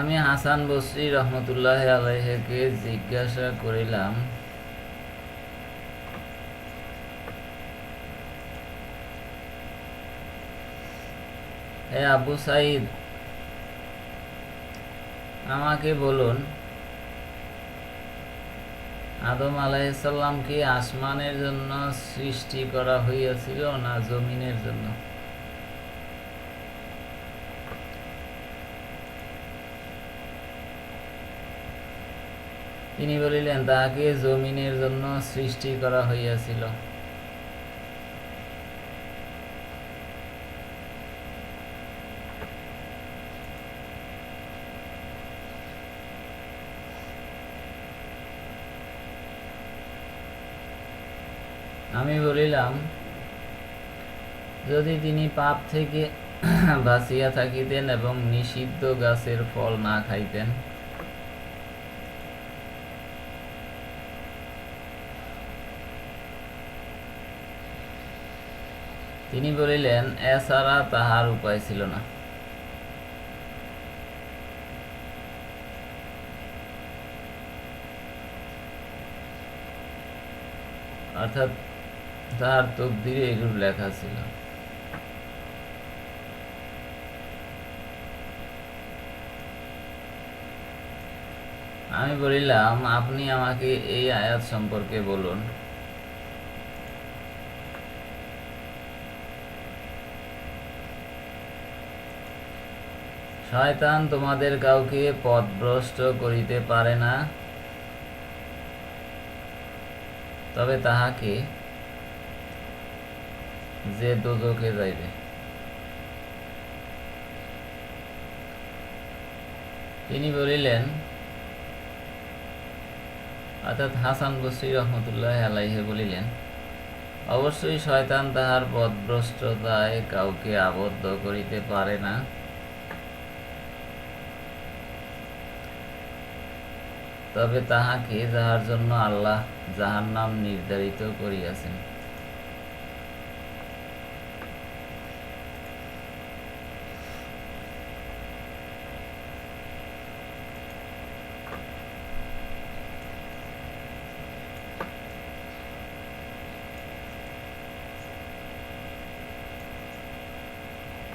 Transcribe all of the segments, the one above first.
আমি হাসান বসরি রহমতুল্লাহ আলাইহকে জিজ্ঞাসা করিলাম, হে আবু সাইদ, আমাকে বলুন, আদম আলাইসাল্লাম কি আসমানের জন্য সৃষ্টি করা হইয়াছিল না জমিনের জন্য? তিনি বলিলেন, তাহাকে জমিনের জন্য সৃষ্টি করা হইয়াছিল। আমি বলিলাম, যদি তিনি পাপ থেকে বাঁচিয়া থাকিতেন এবং নিষিদ্ধ গাছের ফল না খাইতেন তিনি বলিলেন, এছাড়া তাহার উপায় ছিল না। অর্থাৎ তাহার তকদিরে এরূপ লেখা ছিল। আমি বলিলাম, আপনি আমাকে এই আয়াত সম্পর্কে বলুন। শয়তান তোমাদের কাউকে পথভ্রষ্ট করিতে পারে না। তবে তাহাকে যে দোজকে যাইবে। তিনি বলিলেন, অর্থাৎ হাসান বসরি রহমতুল্লাহ আলাইহে বলিলেন, অবশ্যই শয়তান তাহার পথভ্রষ্টতায় কাউকে আবদ্ধ করিতে পারে না। তবে তাহাকে যাহার জন্য আল্লাহ যাহার নাম নির্ধারিত করিয়াছেন।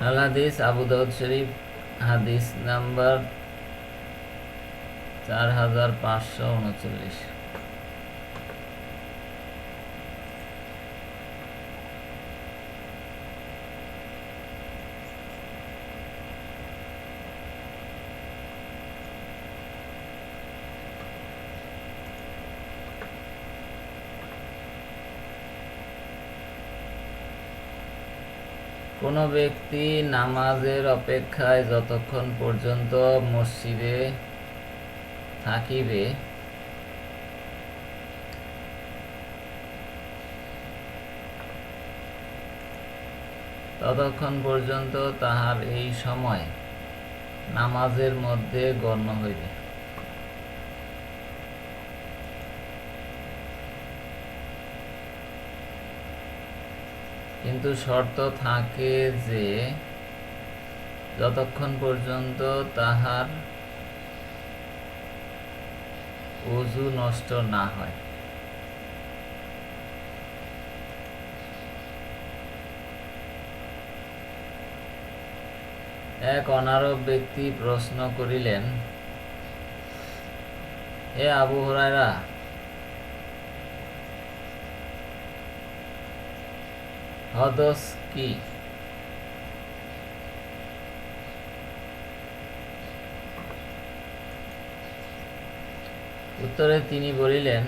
আল আবু শরীফ হাদিস নাম্বার চার হাজার পাঁচশো উনচল্লিশ। কোনো ব্যক্তি নামাজের অপেক্ষায় যতক্ষণ পর্যন্ত মসজিদে থাকিবে ততক্ষণ পর্যন্ত তাহার এই সময় নামাজের মধ্যে গণ্য হইবে। কিন্তু শর্ত থাকে যে, যতক্ষণ পর্যন্ত তাহার অজু নষ্ট না হয়। এক অনারব ব্যক্তি প্রশ্ন করিলেন হে আবু হরাইরা হদস কি? উত্তরে তিনি বলিলেন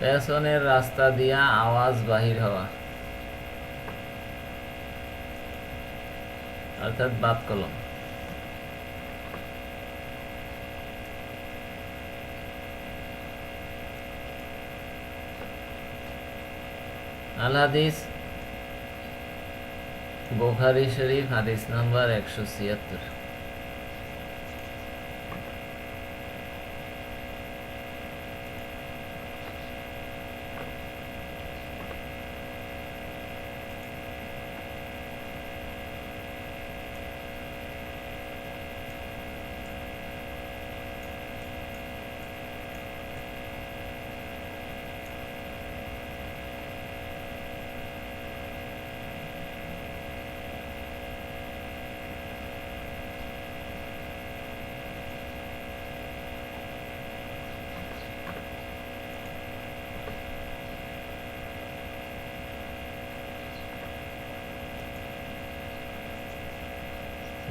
পেছনের রাস্তা দিয়া আওয়াজ বাহির হওয়া। অর্থাৎ বাদ কলম। আল হাদিস বোখারি শরীফ, হাদিস নাম্বার একশো ছিয়াত্তর।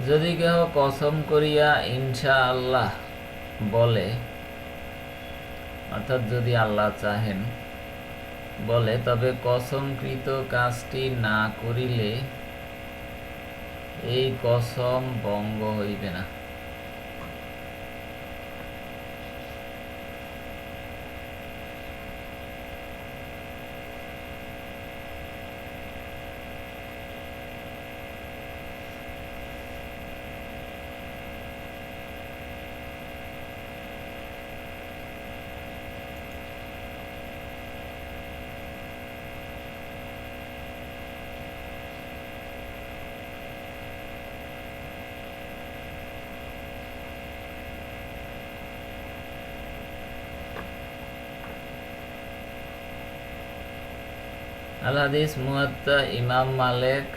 যদি কেহ কসম করিয়া ইনশা আল্লাহ বলে, অর্থাৎ যদি আল্লাহ চাহেন, বলে, তবে কসমকৃত কাজটি না করিলে এই কসম ভঙ্গ হইবে না। আল হাদিস মুয়াত্তা ইমাম মালিক।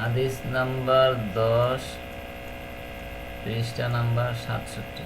হাদিস নাম্বার দশ পৃষ্ঠা নাম্বার সাতষট্টি।